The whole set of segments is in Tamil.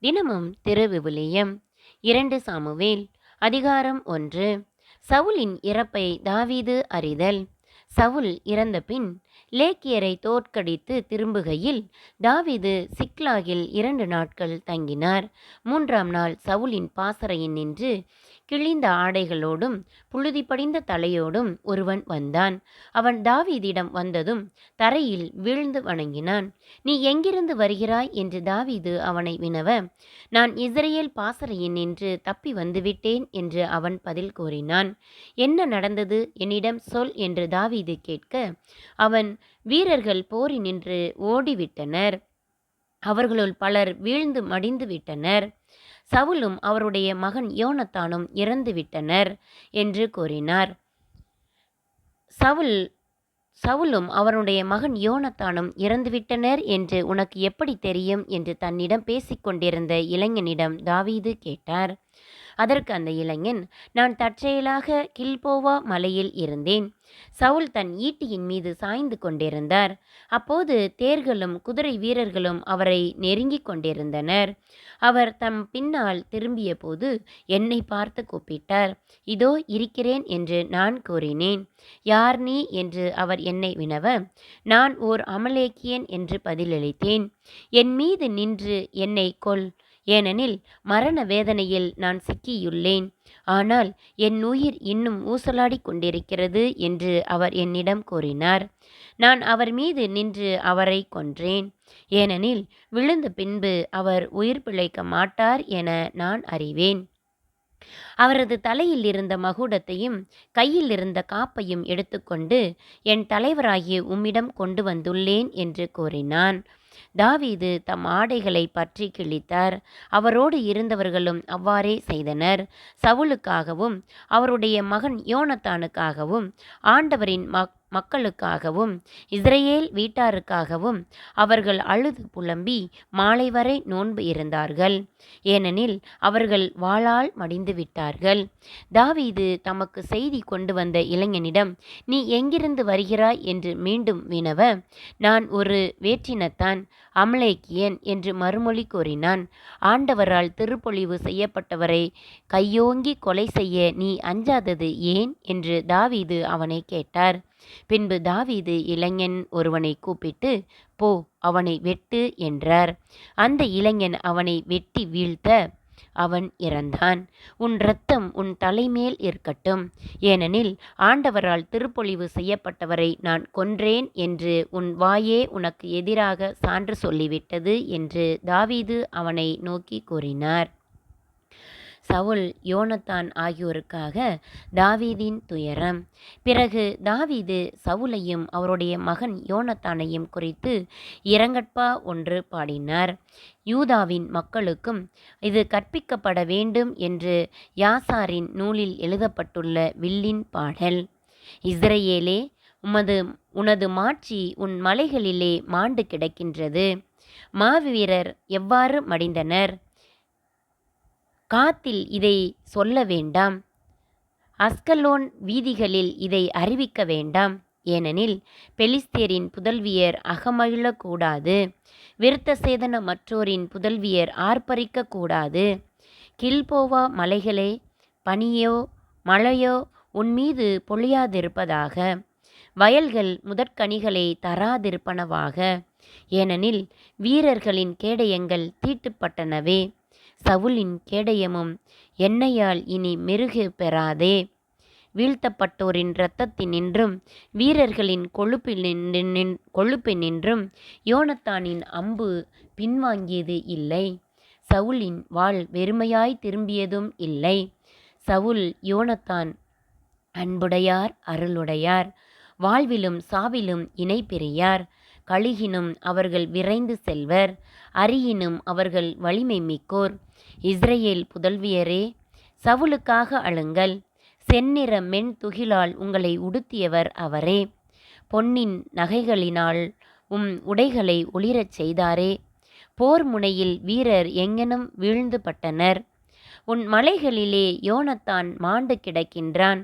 தினமும் திருவிவிலியம் இரண்டு சாமுவேல். அதிகாரம் ஒன்று. சவுலின் இறப்பை தாவீது அறிதல். சவுல் இறந்தபின் லேக்கியரை தோற்கடித்து திரும்புகையில் தாவீது சிக்லாகில் இரண்டு நாட்கள் தங்கினார். மூன்றாம் நாள் சவுலின் பாசறையின் நின்று கிழிந்த ஆடைகளோடும் புழுதி படிந்த தலையோடும் ஒருவன் வந்தான். அவன் தாவீதிடம் வந்ததும் தரையில் வீழ்ந்து வணங்கினான். நீ எங்கிருந்து வருகிறாய்? என்று தாவீது அவனை வினவ நான் இஸ்ரேல் பாசறையின் நின்று தப்பி வந்துவிட்டேன் என்று அவன் பதில் கூறினான். என்ன நடந்தது? என்னிடம் சொல் என்று தாவீது கேட்க அவன் வீரர்கள் போரி நின்று ஓடிவிட்டனர். அவர்களுள் பலர் வீழ்ந்து மடிந்து விட்டனர். சவுலும் அவருடைய மகன் யோனத்தானும் இறந்து விட்டனர் என்று கூறினார். சவுல் சவுலும் அவருடைய மகன் யோனத்தானும் இறந்துவிட்டனர் என்று உனக்கு எப்படி தெரியும்? என்று தன்னிடம் பேசிக்கொண்டிருந்த இளைஞனிடம் தாவீது கேட்டார். அதற்கு அந்த இளைஞன் நான் தற்செயலாக கில்போவா மலையில் இருந்தேன். சவுல் தன் ஈட்டியின் மீது சாய்ந்து கொண்டிருந்தார். அப்போது தேர்களும் குதிரை வீரர்களும் அவரை நெருங்கிக் கொண்டிருந்தனர். அவர் தம் பின்னால் திரும்பிய போது என்னை பார்த்து கூப்பிட்டார் இதோ இருக்கிறேன் என்று நான் கூறினேன். யார் நீ? என்று அவர் என்னை வினவ நான் ஓர் அமலேக்கியன் என்று பதிலளித்தேன். என் மீது நின்று என்னை கொல் ஏனெனில் மரண வேதனையில் நான் சிக்கியுள்ளேன். ஆனால் என் உயிர் இன்னும் ஊசலாடிக் கொண்டிருக்கிறது என்று அவர் என்னிடம் கூறினார். நான் அவர் மீது நின்று அவரை கொன்றேன். ஏனெனில் விழுந்த பின்பு அவர் உயிர் பிழைக்க மாட்டார் என நான் அறிவேன். அவரது தலையில் இருந்த மகுடத்தையும் கையில் இருந்த காப்பையும் எடுத்துக்கொண்டு என் தலைவராகிய உம்மிடம் கொண்டு வந்துள்ளேன் என்று கூறினான். தாவீது தம் ஆடைகளை பற்றி கிழித்தார். அவரோடு இருந்தவர்களும் அவ்வாறே செய்தனர். சவுலுக்காகவும் அவருடைய மகன் யோனத்தானுக்காகவும் ஆண்டவரின் மக் மக்களுக்காகவும் இஸ்ரேல் வீட்டாருக்காகவும் அவர்கள் அழுது புலம்பி மாலை வரை நோன்பு இருந்தார்கள். ஏனெனில் அவர்கள் வாளால் மடிந்து விட்டார்கள். தாவீது தமக்கு செய்தி கொண்டு வந்த இளைஞனிடம் நீ எங்கிருந்து வருகிறாய்? என்று மீண்டும் வினவ நான் ஒரு வேற்றினத்தான் அமலேக்கியன் என்று மறுமொழி கூறினான். ஆண்டவரால் திருப்பொழிவு செய்யப்பட்டவரை கையோங்கி கொலை செய்ய நீ அஞ்சாதது ஏன்? என்று தாவீது அவனை கேட்டார். பின்பு தாவீது இளைஞன் ஒருவனை கூப்பிட்டு போ அவனை வெட்டு என்றார். அந்த இளைஞன் அவனை வெட்டி வீழ்த்த அவன் இறந்தான். உன் இரத்தம் உன் தலைமேல் இருக்கட்டும். ஏனெனில் ஆண்டவரால் திருப்பொழிவு செய்யப்பட்டவரை நான் கொன்றேன் என்று உன் வாயே உனக்கு எதிராக சான்று சொல்லிவிட்டது என்று தாவீது அவனை நோக்கி கூறினார். சவுல் யோனத்தான் ஆகியோருக்காக தாவீதின் துயரம். பிறகு தாவீது சவுலையும் அவருடைய மகன் யோனத்தானையும் குறித்து இரங்கற்பா ஒன்று பாடினார். யூதாவின் மக்களுக்கும் இது கற்பிக்கப்பட வேண்டும் என்று யாசாரின் நூலில் எழுதப்பட்டுள்ள வில்லின் பாடல். இஸ்ரேலே உமது உனது மாட்சி உன் மலைகளிலே மாண்டு கிடக்கின்றது. மாவீரர் எவ்வாறு மடிந்தனர்? காத்தில் இதை சொல்ல வேண்டாம். அஸ்கலோன் வீதிகளில் இதை அறிவிக்க வேண்டாம். ஏனெனில் பெலிஸ்தேரின் புதல்வியர் அகமகிழக்கூடாது. விருத்த சேதன மற்றோரின் புதல்வியர் ஆர்ப்பரிக்கக்கூடாது. கில்போவா மலைகளே பனியோ மழையோ உன்மீது பொழியாதிருப்பதாக. வயல்கள் முதற்கனிகளை தராதிருப்பனவாக. ஏனெனில் வீரர்களின் கேடயங்கள் தீட்டுப்பட்டனவே. சவுலின் கேடயமும் எண்ணெயால் இனி மெருகு பெறாதே. வீழ்த்தப்பட்டோரின் இரத்தத்தினின்றும் வீரர்களின் கொழுப்பினின் கொழுப்பினின்றும் யோனத்தானின் அம்பு பின்வாங்கியது இல்லை. சவுலின் வாள் வெறுமையாய் திரும்பியதும் இல்லை. சவுல் யோனத்தான் அன்புடையார் அருளுடையார் வாழ்விலும் சாவிலும் இணை பெரியார் கழுகினும் அவர்கள் விரைந்து செல்வர் அரியினும் அவர்கள் வலிமை மிக்கோர். இஸ்ரேல் புதல்வியரே சவுலுக்காக அழுங்கள். செந்நிற மென் துகிலால் உங்களை உடுத்தியவர் அவரே. பொன்னின் நகைகளினால் உம் உடைகளை ஒளிரச் செய்தாரே. போர் முனையில் வீரர் எங்கெனும் வீழ்ந்து பட்டனர். உன் மலைகளிலே யோனத்தான் மாண்டு கிடக்கின்றான்.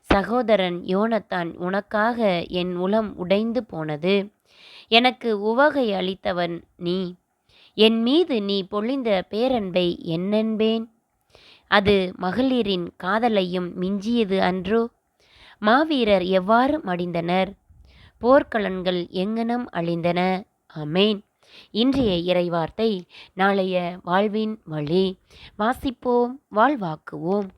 சகோதரன் யோனத்தான் உனக்காக என் உளம் உடைந்து போனது. எனக்கு உவகை அளித்தவன் நீ. என் மீது நீ பொழிந்த பேரன்பை என்னென்பேன்? அது மகளிரின் காதலையும் மிஞ்சியது அன்றோ? மாவீரர் எவ்வாறு மடிந்தனர்? போர்க்கலன்கள் எங்கனம் அழிந்தன? அமேன். இன்றைய இறைவார்த்தை நாளைய வாழ்வின் வழி. வாசிப்போம் வாழ்வாக்குவோம்.